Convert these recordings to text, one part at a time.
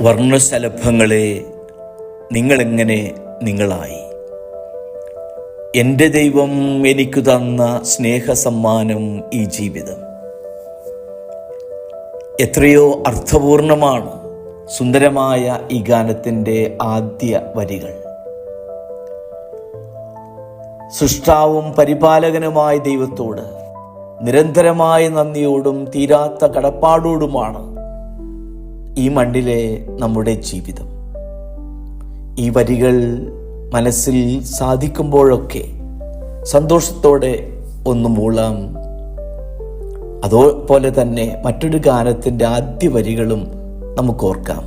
വർണശലഭങ്ങളെ നിങ്ങളെങ്ങനെ നിങ്ങളായി? എന്റെ ദൈവം എനിക്ക് തന്ന സ്നേഹസമ്മാനം ഈ ജീവിതം. എത്രയോ അർത്ഥപൂർണമാണ് സുന്ദരമായ ഈ ഗാനത്തിന്റെ ആദ്യ വരികൾ. സൃഷ്ടാവും പരിപാലകനുമായ ദൈവത്തോട് നിരന്തരമായ നന്ദിയോടും തീരാത്ത കടപ്പാടോടുമാണ് ഈ മണ്ണിലെ നമ്മുടെ ജീവിതം. ഈ വരികൾ മനസ്സിൽ സാധിക്കുമ്പോഴൊക്കെ സന്തോഷത്തോടെ ഒന്ന് മൂളാം. അതുപോലെ തന്നെ മറ്റൊരു ഗാനത്തിന്റെ ആദ്യ വരികളും നമുക്ക് ഓർക്കാം.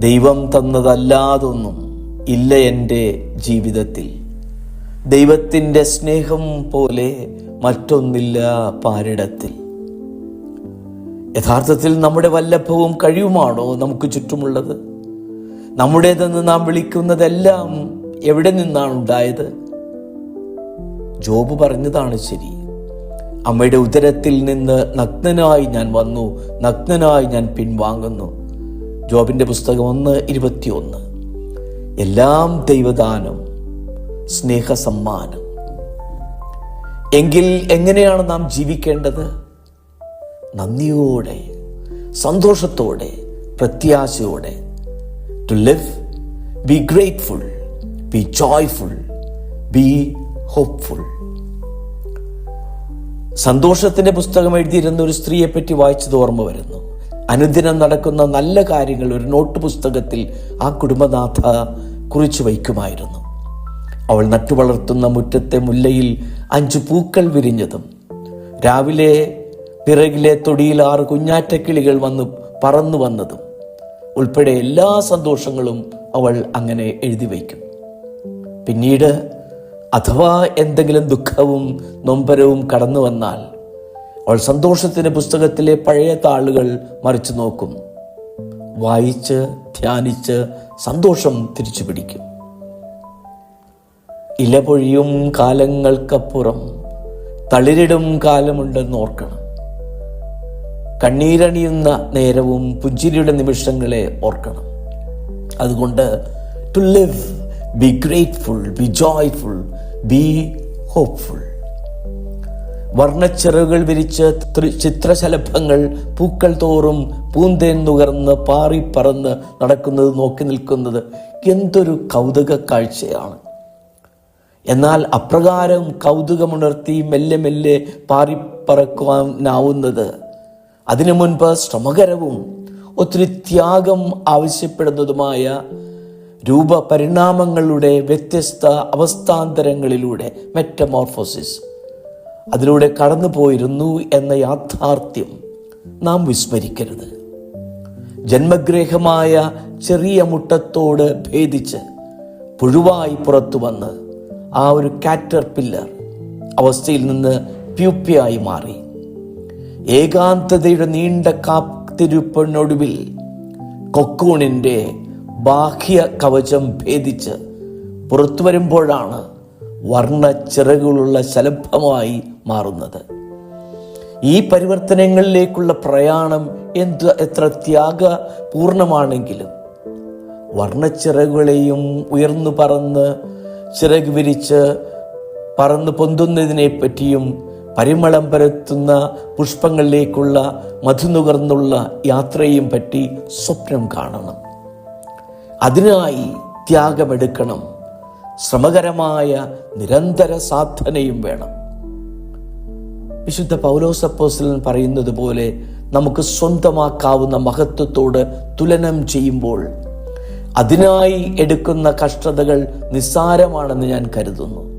ദൈവം തന്നതല്ലാതൊന്നും ഇല്ല എന്റെ ജീവിതത്തിൽ. ദൈവത്തിന്റെ സ്നേഹം പോലെ മറ്റൊന്നില്ല പാരിടത്തിൽ. യഥാർത്ഥത്തിൽ നമ്മുടെ വല്ലഭവും കഴിവുമാണോ നമുക്ക് ചുറ്റുമുള്ളത്? നമ്മുടേതെന്ന് നാം വിളിക്കുന്നതെല്ലാം എവിടെ നിന്നാണ് ഉണ്ടായത്? ജോബ് പറഞ്ഞതാണ് ശരി. അമ്മയുടെ ഉദരത്തിൽ നിന്ന് നഗ്നനായി ഞാൻ വന്നു നഗ്നനായി ഞാൻ പിൻവാങ്ങുന്നു. ജോബിന്റെ പുസ്തകം ഒന്ന് ഇരുപത്തിയൊന്ന്. എല്ലാം ദൈവദാനം സ്നേഹസമ്മാനം. എങ്കിൽ എങ്ങനെയാണ് നാം ജീവിക്കേണ്ടത്? നന്ദിയോടെ സന്തോഷത്തോടെ പ്രത്യാശയോടെ. To live be grateful be joyful be hopeful സന്തോഷത്തിന്റെ പുസ്തകം എഴുതിയിരുന്ന ഒരു സ്ത്രീയെപ്പറ്റി വായിച്ചത് ഓർമ്മ വരുന്നു. അനുദിനം നടക്കുന്ന നല്ല കാര്യങ്ങൾ ഒരു നോട്ട് പുസ്തകത്തിൽ ആ കുടുംബനാഥ കുറിച്ചു വയ്ക്കുമായിരുന്നു. അവൾ നട്ടുവളർത്തുന്ന മുറ്റത്തെ മുല്ലയിൽ അഞ്ചു പൂക്കൾ വിരിഞ്ഞതും രാവിലെ പിറകിലെ തൊടിയിൽ ആറ് കുഞ്ഞാറ്റക്കിളികൾ വന്ന് പറന്നു വന്നതും ഉൾപ്പെടെ എല്ലാ സന്തോഷങ്ങളും അവൾ അങ്ങനെ എഴുതി വയ്ക്കും. പിന്നീട് അഥവാ എന്തെങ്കിലും ദുഃഖവും നൊമ്പരവും കടന്നു വന്നാൽ അവൾ സന്തോഷത്തിന്റെ പുസ്തകത്തിലെ പഴയ താളുകൾ മറിച്ചു നോക്കും. വായിച്ച് ധ്യാനിച്ച് സന്തോഷം തിരിച്ചു പിടിക്കും. ഇലപൊഴിയും കാലങ്ങൾക്കപ്പുറം തളിരിടും കാലമുണ്ടെന്ന് ഓർക്കണം. കണ്ണീരണിയുന്ന നേരവും പുഞ്ചിരിയുടെ നിമിഷങ്ങളെ ഓർക്കണം. അതുകൊണ്ട് to live be grateful be joyful be hopeful വർണച്ചിറകുകൾ വിരിച്ച് ചിത്രശലഭങ്ങൾ പൂക്കൾ തോറും പൂന്തേൻ നുകർന്ന് പാറി പറന്ന് നടക്കുന്നത് നോക്കി നിൽക്കുന്നത് എന്തൊരു കൗതുക കാഴ്ചയാണ്. എന്നാൽ അപ്രകാരം കൗതുകമുണർത്തി മെല്ലെ മെല്ലെ പാറിപ്പറക്കുവാനാവുന്നത് അതിനു മുൻപ് ശ്രമകരവും ഒത്തിരി ത്യാഗം ആവശ്യപ്പെടുന്നതുമായ രൂപപരിണാമങ്ങളുടെ വ്യത്യസ്ത അവസ്ഥാന്തരങ്ങളിലൂടെ മെറ്റമോർഫോസിസ് അതിലൂടെ കടന്നുപോയിരുന്നു എന്ന യാഥാർത്ഥ്യം നാം വിസ്മരിക്കരുത്. ജന്മഗ്രഹമായ ചെറിയ മുട്ടത്തോട് ഭേദിച്ച് പുഴുവായി പുറത്തു വന്ന് ആ ഒരു കാറ്റർ പില്ലർ അവസ്ഥയിൽ നിന്ന് പ്യൂപ്പിയായി മാറി. ഏകാന്തതയുടെ നീണ്ട കാത്തിരിപ്പിനൊടുവിൽ കൊക്കൂണിന്റെ ബാഹ്യ കവചം ഭേദിച്ച് പുറത്തു വരുമ്പോഴാണ് വർണ ചിറകുകളുള്ള ശലഭമായി മാറുന്നത്. ഈ പരിവർത്തനങ്ങളിലേക്കുള്ള പ്രയാണം എന്ത് എത്ര ത്യാഗപൂർണമാണെങ്കിലും വർണച്ചിറകുകളെയും ഉയർന്നു പറന്ന് ചിറക് വിരിച്ച് പറന്ന് പൊന്തുന്നതിനെ പറ്റിയും പരിമളം പരത്തുന്ന പുഷ്പങ്ങളിലേക്കുള്ള മധുനുകർന്നുള്ള യാത്രയും പറ്റി സ്വപ്നം കാണണം. അതിനായി ത്യാഗമെടുക്കണം. ശ്രമകരമായ നിരന്തര സാധനയും വേണം. വിശുദ്ധ പൗലോസപ്പോസ്റ്റലൻ പറയുന്നത് പോലെ നമുക്ക് സ്വന്തമാക്കാവുന്ന മഹത്വത്തോട് തുലനം ചെയ്യുമ്പോൾ അതിനായി എടുക്കുന്ന കഷ്ടതകൾ നിസ്സാരമാണെന്ന് ഞാൻ കരുതുന്നു.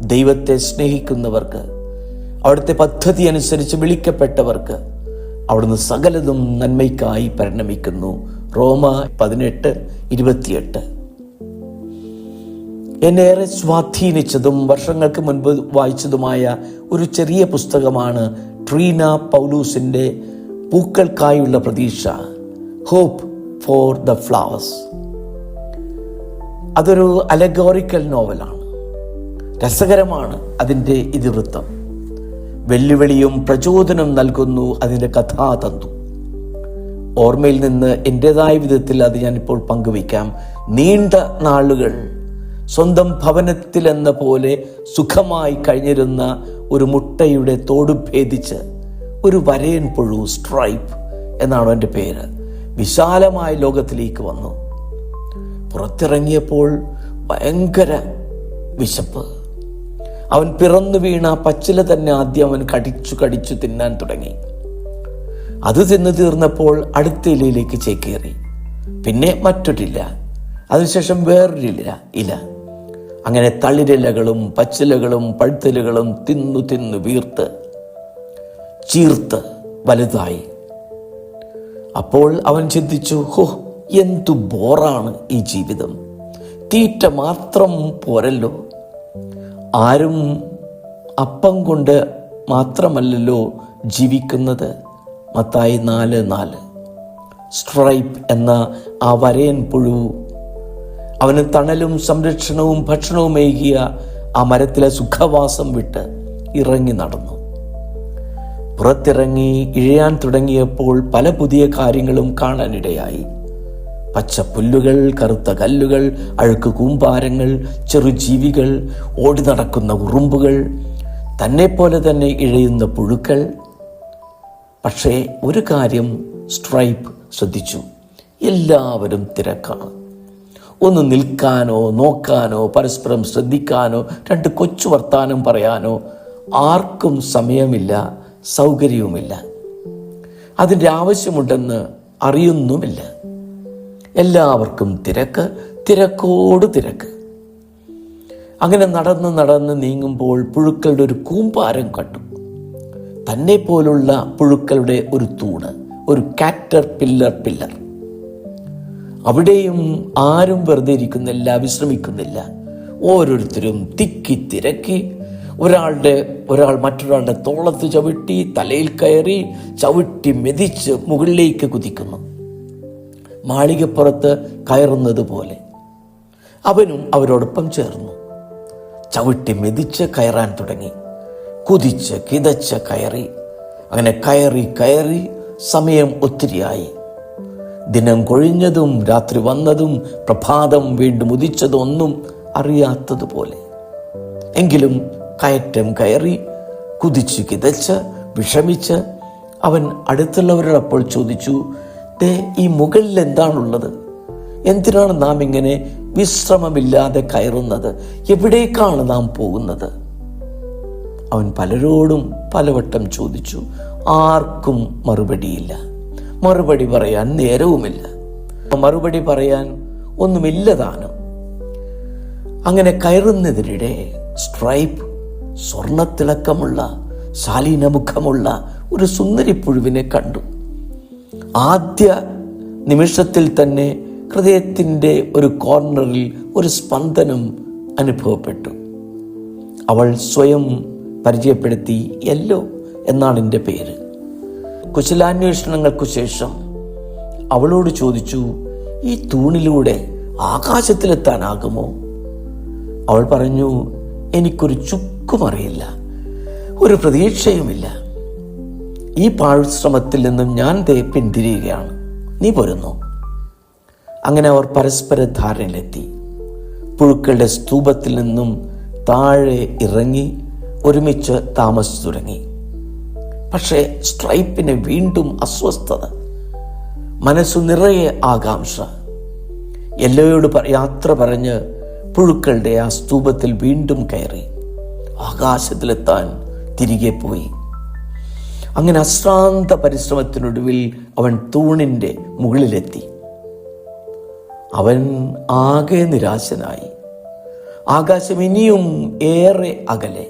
ദൈവത്തെ സ്നേഹിക്കുന്നവർക്ക് അവിടുത്തെ പദ്ധതി അനുസരിച്ച് വിളിക്കപ്പെട്ടവർക്ക് അവിടുന്ന് സകലതും നന്മയ്ക്കായി പരിണമിക്കുന്നു. റോമ പതിനെട്ട് ഇരുപത്തിയെട്ട്. എന്നെ ഏറെ സ്വാധീനിച്ചതും വർഷങ്ങൾക്ക് മുൻപ് വായിച്ചതുമായ ഒരു ചെറിയ പുസ്തകമാണ് ട്രീന പൗലൂസിന്റെ പൂക്കൾക്കായുള്ള പ്രതീക്ഷ ഹോപ്പ് ഫോർ ദ ഫ്ലവേഴ്സ്. അതൊരു അലഗോറിക്കൽ നോവലാണ്. രസകരമാണ് അതിന്റെ ഇതിവൃത്തം. വെല്ലുവിളിയും പ്രചോദനം നൽകുന്നു അതിന്റെ കഥാതന്തു. ഓർമ്മയിൽ നിന്ന് എന്റെതായ വിധത്തിൽ അത് ഞാനിപ്പോൾ പങ്കുവയ്ക്കാം. നീണ്ട നാളുകൾ സ്വന്തം ഭവനത്തിൽ എന്ന പോലെ സുഖമായി കഴിഞ്ഞിരുന്ന ഒരു മുട്ടയുടെ തോട് ഭേദിച്ച് ഒരു വരയൻ പുഴു സ്ട്രൈപ്പ് എന്നാണ് എന്റെ പേര് വിശാലമായ ലോകത്തിലേക്ക് വന്നു. പുറത്തിറങ്ങിയപ്പോൾ ഭയങ്കര വിശപ്പ്. അവൻ പിറന്നു വീണ പച്ചില തന്നെ ആദ്യം അവൻ കടിച്ചു കടിച്ചു തിന്നാൻ തുടങ്ങി. അത് തിന്നു തീർന്നപ്പോൾ അടുത്ത ഇലയിലേക്ക് ചേക്കേറി. പിന്നെ മറ്റൊരില്ല അതിനുശേഷം വേറൊരില്ല ഇല. അങ്ങനെ തളിരിലകളും പച്ചിലകളും പഴുത്തലുകളും തിന്നു തിന്നു വീർത്ത് ചീർത്ത് വലുതായി. അപ്പോൾ അവൻ ചിന്തിച്ചു ഹോ എന്തു ബോറാണ് ഈ ജീവിതം. തീറ്റ മാത്രം പോരല്ലോ. ആരും അപ്പം കൊണ്ട് മാത്രമല്ലല്ലോ ജീവിക്കുന്നത്. മത്തായി നാല് നാല്. സ്ട്രൈപ്പ് എന്ന ആ വരയൻ പുഴു അവന് തണലും സംരക്ഷണവും ഭക്ഷണവും ഏകിയ ആ മരത്തിലെ സുഖവാസം വിട്ട് ഇറങ്ങി നടന്നു. പുറത്തിറങ്ങി ഇഴയാൻ തുടങ്ങിയപ്പോൾ പല പുതിയ കാര്യങ്ങളും കാണാനിടയായി. പച്ച പുല്ലുകൾ കറുത്ത കല്ലുകൾ അഴുക്ക് കൂമ്പാരങ്ങൾ ചെറുജീവികൾ ഓടി നടക്കുന്ന ഉറുമ്പുകൾ തന്നെപ്പോലെ തന്നെ ഇഴയുന്ന പുഴുക്കൾ. പക്ഷേ ഒരു കാര്യം സ്ട്രൈപ്പ് ശ്രദ്ധിച്ചു. എല്ലാവരും തിരക്കാണ്. ഒന്ന് നിൽക്കാനോ നോക്കാനോ പരസ്പരം ശ്രദ്ധിക്കാനോ രണ്ട് കൊച്ചു വർത്താനം പറയാനോ ആർക്കും സമയമില്ല സൗകര്യവുമില്ല. അതിന്റെ ആവശ്യമുണ്ടെന്ന് അറിയുന്നുമില്ല. എല്ലാവർക്കും തിരക്ക് തിരക്കോട് തിരക്ക്. അങ്ങനെ നടന്ന് നടന്ന് നീങ്ങുമ്പോൾ പുഴുക്കളുടെ ഒരു കൂമ്പാരം കണ്ടു. തന്നെ പോലുള്ള പുഴുക്കളുടെ ഒരു തൂണ് ഒരു കാറ്റർ പില്ലർ പില്ലർ. അവിടെയും ആരും വെറുതെ ഇരിക്കുന്നില്ല വിശ്രമിക്കുന്നില്ല. ഓരോരുത്തരും തിക്കി തിരക്കി. ഒരാളുടെ ഒരാൾ മറ്റൊരാളുടെ തോളത്ത് ചവിട്ടി തലയിൽ കയറി ചവിട്ടി മെതിച്ച് മുകളിലേക്ക് കുതിക്കുന്നു. മാളികപ്പുറത്ത് കയറുന്നത് പോലെ അവനും അവരോടൊപ്പം ചേർന്നു. ചവിട്ടി മെതിച്ച് കയറാൻ തുടങ്ങി. കുതിച്ച് കിതച്ച് കയറി. അങ്ങനെ കയറി കയറി സമയം ഒത്തിരിയായി. ദിനം കൊഴിഞ്ഞതും രാത്രി വന്നതും പ്രഭാതം വീണ്ടും ഉദിച്ചതും ഒന്നും അറിയാത്തതുപോലെ. എങ്കിലും കയറ്റം കയറി കുതിച്ച് കിതച്ച് വിഷമിച്ച് അവൻ അടുത്തുള്ളവരോടപ്പോൾ ചോദിച്ചു ദേ ഈ മുകളിൽ എന്താണുള്ളത്? എന്തിനാണ് നാം ഇങ്ങനെ വിശ്രമമില്ലാതെ കയറുന്നത്? എവിടേക്കാണ് നാം പോകുന്നത്? അവൻ പലരോടും പലവട്ടം ചോദിച്ചു ആർക്കും മറുപടിയില്ല. മറുപടി പറയാൻ നേരവുമില്ല. മറുപടി പറയാൻ ഒന്നുമില്ല താനും. അങ്ങനെ കയറുന്നതിനിടെ സ്ട്രൈപ്പ് സ്വർണത്തിളക്കമുള്ള ശാലീനമുഖമുള്ള ഒരു സുന്ദരിപ്പുഴുവിനെ കണ്ടു. ആദ്യ നിമിഷത്തിൽ തന്നെ ഹൃദയത്തിന്റെ ഒരു കോർണറിൽ ഒരു സ്പന്ദനം അനുഭവപ്പെട്ടു. അവൾ സ്വയം പരിചയപ്പെടുത്തി യെല്ലോ എന്നാണ് എന്റെ പേര്. കുശലാന്വേഷണങ്ങൾക്കു ശേഷം അവളോട് ചോദിച്ചു ഈ തൂണിലൂടെ ആകാശത്തിലെത്താനാകുമോ? അവൾ പറഞ്ഞു എനിക്കൊരു ചുക്കുമറിയില്ല ഒരു പ്രതീക്ഷയുമില്ല. ഈ പാഴ്ശ്രമത്തിൽ നിന്നും ഞാൻ ദേ പിന്തിരിയുകയാണ്. നീ പൊരുന്നു അങ്ങനെ അവർ പരസ്പര ധാരണയിലെത്തി. പുഴുക്കളുടെ സ്തൂപത്തിൽ നിന്നും താഴെ ഇറങ്ങി ഒരുമിച്ച് താമസിച്ചു തുടങ്ങി. പക്ഷേ സ്ട്രൈപ്പിന് വീണ്ടും അസ്വസ്ഥത. മനസ്സു നിറയെ ആകാംക്ഷ. എല്ലയോട് യാത്ര പറഞ്ഞ് പുഴുക്കളുടെ ആ സ്തൂപത്തിൽ വീണ്ടും കയറി. ആകാശത്തിലെത്താൻ തിരികെ പോയി. അങ്ങനെ അശ്രാന്ത പരിശ്രമത്തിനൊടുവിൽ അവൻ തൂണിന്റെ മുകളിലെത്തി. അവൻ ആകെ നിരാശനായി. ആകാശം ഇനിയും ഏറെ അകലെ.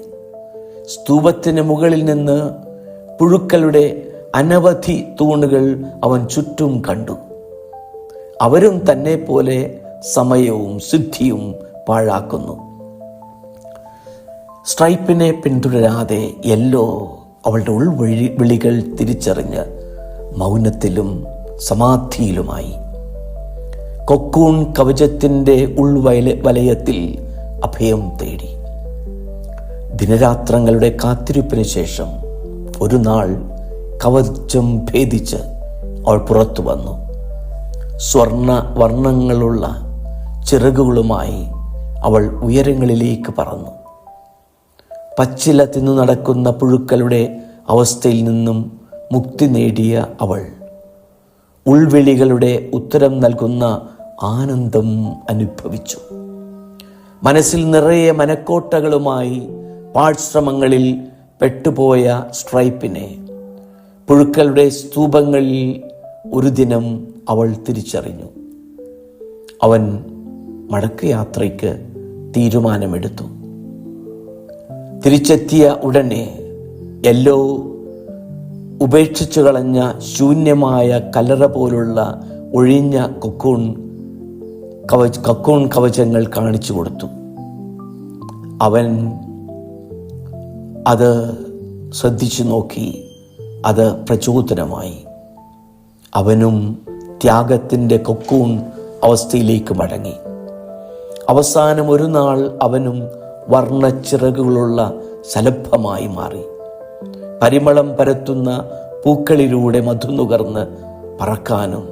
സ്തൂപത്തിന് മുകളിൽ നിന്ന് പുഴുക്കളുടെ അനവധി തൂണുകൾ അവൻ ചുറ്റും കണ്ടു. അവരും തന്നെ പോലെ സമയവും സിദ്ധിയും പാഴാക്കുന്നു. സ്ട്രൈപ്പിനെ പിന്തുടരാതെ എല്ലോ അവളുടെ ഉൾവിളി വിളികൾ തിരിച്ചറിഞ്ഞ് മൗനത്തിലും സമാധിയിലുമായി. കൊക്കൂൺ കവചത്തിന്റെ ഉൾവയല വലയത്തിൽ അഭയം തേടി. ദിനരാത്രങ്ങളുടെ കാത്തിരിപ്പിന് ശേഷം ഒരു നാൾ കവചം ഭേദിച്ച് അവൾ പുറത്തു വന്നു. സ്വർണ വർണങ്ങളുള്ള ചിറകുകളുമായി അവൾ ഉയരങ്ങളിലേക്ക് പറന്നു. പച്ചില തിന്നു നടക്കുന്ന പുഴുക്കളുടെ അവസ്ഥയിൽ നിന്നും മുക്തി നേടിയ അവൾ. ഉൾവിളികളുടെ ഉത്തരം നൽകുന്ന ആനന്ദം അനുഭവിച്ചു. മനസ്സിൽ നിറയെ മനക്കോട്ടകളുമായി പാഴ്ശ്രമങ്ങളിൽ പെട്ടുപോയ സ്ട്രൈപ്പിനെ. പുഴുക്കളുടെ സ്തൂപങ്ങളിൽ ഒരു ദിനം അവൾ തിരിച്ചറിഞ്ഞു. അവൻ മടക്കയാത്രയ്ക്ക് തീരുമാനമെടുത്തു. തിരിച്ചെത്തിയ ഉടനെ എല്ലോ ഉപേക്ഷിച്ചു കളഞ്ഞ ശൂന്യമായ കലറ പോലുള്ള ഒഴിഞ്ഞ കൊക്കൂൺ കവച കക്കൂൺ കവചങ്ങൾ കാണിച്ചു കൊടുത്തു. അവൻ അത് ശ്രദ്ധിച്ചു നോക്കി അത് പ്രചോദനമായി. അവനും ത്യാഗത്തിന്റെ കൊക്കൂൺ അവസ്ഥയിലേക്ക് മടങ്ങി. അവസാനം ഒരു നാൾ അവനും വർണച്ചിറകുകളുള്ള സലഭമായി മാറി. പരിമളം പരത്തുന്ന പൂക്കളിലൂടെ മധുനുകർന്ന് പറക്കാനും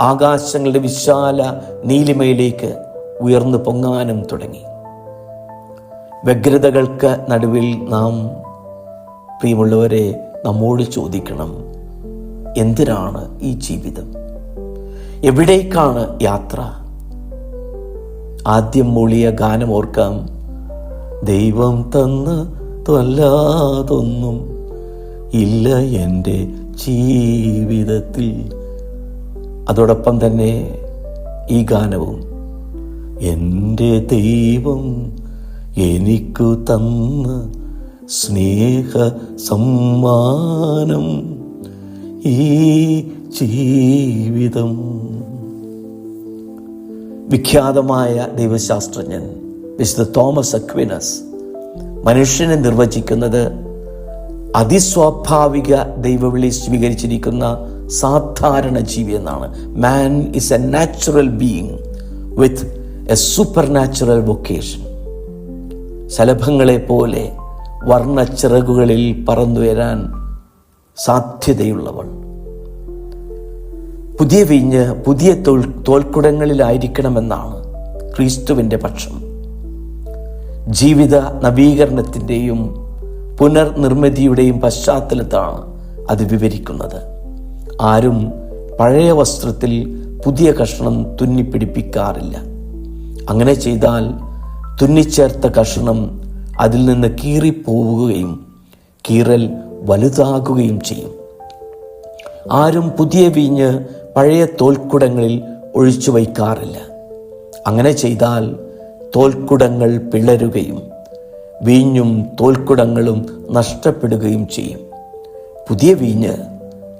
ആകാശങ്ങളുടെ വിശാല നീലിമയിലേക്ക് ഉയർന്നു പൊങ്ങാനും തുടങ്ങി. വ്യഗ്രതകൾക്ക് നടുവിൽ നാം പ്രിയമുള്ളവരെ നമ്മോട് ചോദിക്കണം എന്തിനാണ് ഈ ജീവിതം? എവിടേക്കാണ് യാത്ര? ആദ്യം മൂളിയ ഗാനം ഓർക്കാം. ദൈവം തന്ന തൊല്ലാതൊന്നും ഇല്ല എന്റെ ജീവിതത്തിൽ. അതോടൊപ്പം തന്നെ ഈ ഗാനവും എന്റെ ദൈവം എനിക്കു തന്ന സ്നേഹ സമ്മാനം ഈ ജീവിതം. വിഖ്യാതമായ ദൈവശാസ്ത്രജ്ഞൻ വിശുദ്ധ തോമസ് അക്വിനസ് മനുഷ്യനെ നിർവചിക്കുന്നത് അതിസ്വാഭാവിക ദൈവവിളി സ്വീകരിച്ചിരിക്കുന്ന സാധാരണ ജീവി എന്നാണ്. Man is a natural being with a supernatural vocation ശലഭങ്ങളെ പോലെ വർണച്ചിറകുകളിൽ പറന്നുയരാൻ സാധ്യതയുള്ളവൾ. പുതിയ വിഞ്ഞ് പുതിയ തോൽ തോൽക്കുടങ്ങളിലായിരിക്കണമെന്നാണ് ക്രിസ്തുവിന്റെ പക്ഷം. ജീവിത നവീകരണത്തിന്റെയും പുനർനിർമ്മിതിയുടെയും പശ്ചാത്തലത്താണ് അത് വിവരിക്കുന്നത്. ആരും പഴയ വസ്ത്രത്തിൽ പുതിയ കഷ്ണം തുന്നിപ്പിടിപ്പിക്കാറില്ല. അങ്ങനെ ചെയ്താൽ തുന്നിച്ചേർത്ത കഷ്ണം അതിൽ നിന്ന് കീറിപ്പോവുകയും കീറൽ വലുതാകുകയും ചെയ്യും. ആരും പുതിയ വീഞ്ഞ് പഴയ തോൽക്കുടങ്ങളിൽ ഒഴിച്ചു വയ്ക്കാറില്ല. അങ്ങനെ ചെയ്താൽ തോൽക്കുടങ്ങൾ പിളരുകയും വീഞ്ഞും തോൽക്കുടങ്ങളും നഷ്ടപ്പെടുകയും ചെയ്യും. പുതിയ വീഞ്ഞ്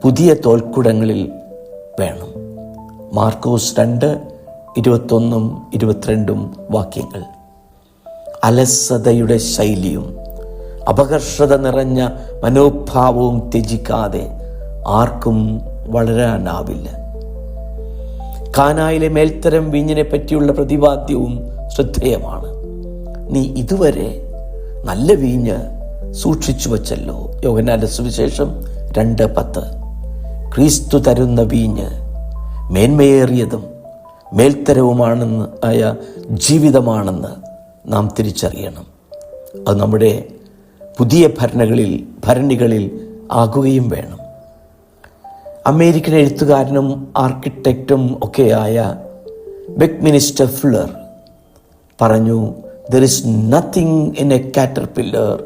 പുതിയ തോൽക്കുടങ്ങളിൽ വേണം. മാർക്കോസ് രണ്ട് ഇരുപത്തൊന്നും ഇരുപത്തിരണ്ടും വാക്യങ്ങൾ. അലസതയുടെ ശൈലിയും അപകർഷത നിറഞ്ഞ മനോഭാവവും ത്യജിക്കാതെ ആർക്കും വളരാനാവില്ല. കാനായിലെ മേൽത്തരം വീഞ്ഞിനെ പറ്റിയുള്ള പ്രതിപാദ്യവും ശ്രദ്ധേയമാണ്. നീ ഇതുവരെ നല്ല വീഞ്ഞ് സൂക്ഷിച്ചു വച്ചല്ലോ. യോഗനാന്റെ സുവിശേഷം രണ്ട് പത്ത്. ക്രിസ്തു തരുന്ന വീഞ്ഞ് മേന്മയേറിയതും മേൽത്തരവുമാണെന്ന് ആയ ജീവിതമാണെന്ന് നാം തിരിച്ചറിയണം. അത് നമ്മുടെ പുതിയ ഭരണകളിൽ ഭരണികളിൽ ആകുകയും വേണം. അമേരിക്കൻ എഴുത്തുകാരനും ആർക്കിടെക്റ്റും ഒക്കെയായ ബെക് മിനിസ്റ്റർ ഫുള്ളർ പറഞ്ഞു there is nothing in a caterpillar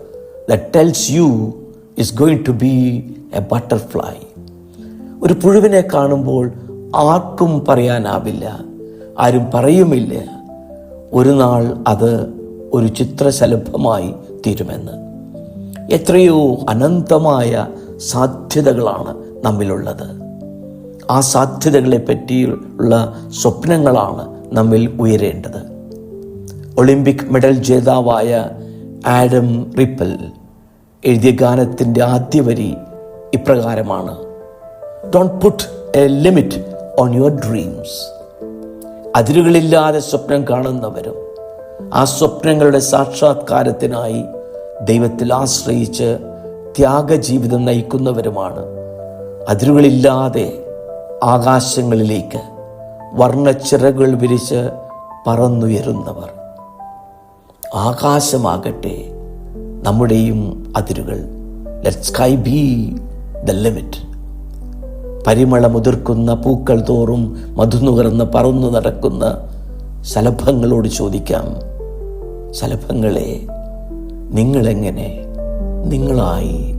that tells you is going to be a butterfly ഒരു പുഴുവിനെ കാണുമ്പോൾ ആർക്കും പറയാനാവില്ല ആരും പറയുമില്ല. ഒരു നാൾ അത് ഒരു ചിത്രശലഭമായി തീരുമെന്ന്. എത്രയോ അനന്തമായ സാധ്യതകളാണ് നമ്മിലുള്ളത്. ആ സാധ്യതകളെ പറ്റിയുള്ള സ്വപ്നങ്ങളാണ് നമ്മിൽ ഉയരേണ്ടത്. ഒളിമ്പിക് മെഡൽ ജേതാവായ ആഡം റിപ്പൽ എഴുതിയ ഗാനത്തിന്റെ ആദ്യ വരി ഇപ്രകാരമാണ് don't put a limit on your dreams അതിരുകളില്ലാതെ സ്വപ്നം കാണുന്നവരും ആ സ്വപ്നങ്ങളുടെ സാക്ഷാത്കാരത്തിനായി ദൈവത്തിൽ ആശ്രയിച്ച് ത്യാഗജീവിതം നയിക്കുന്നവരുമാണ്. അതിരുകളില്ലാതെ ആകാശങ്ങളിലേക്ക് വർണച്ചിറകൾ വിരിച്ച് പറന്നുയരുന്നവർ. ആകാശമാകട്ടെ നമ്മുടെയും അതിരുകൾ. Let sky be the limit പരിമളമുതിർക്കുന്ന പൂക്കൾ തോറും മധുനുകർന്ന് പറന്നു നടക്കുന്ന ശലഭങ്ങളോട് ചോദിക്കാം ശലഭങ്ങളെ നിങ്ങളെങ്ങനെ? നിങ്ങളായി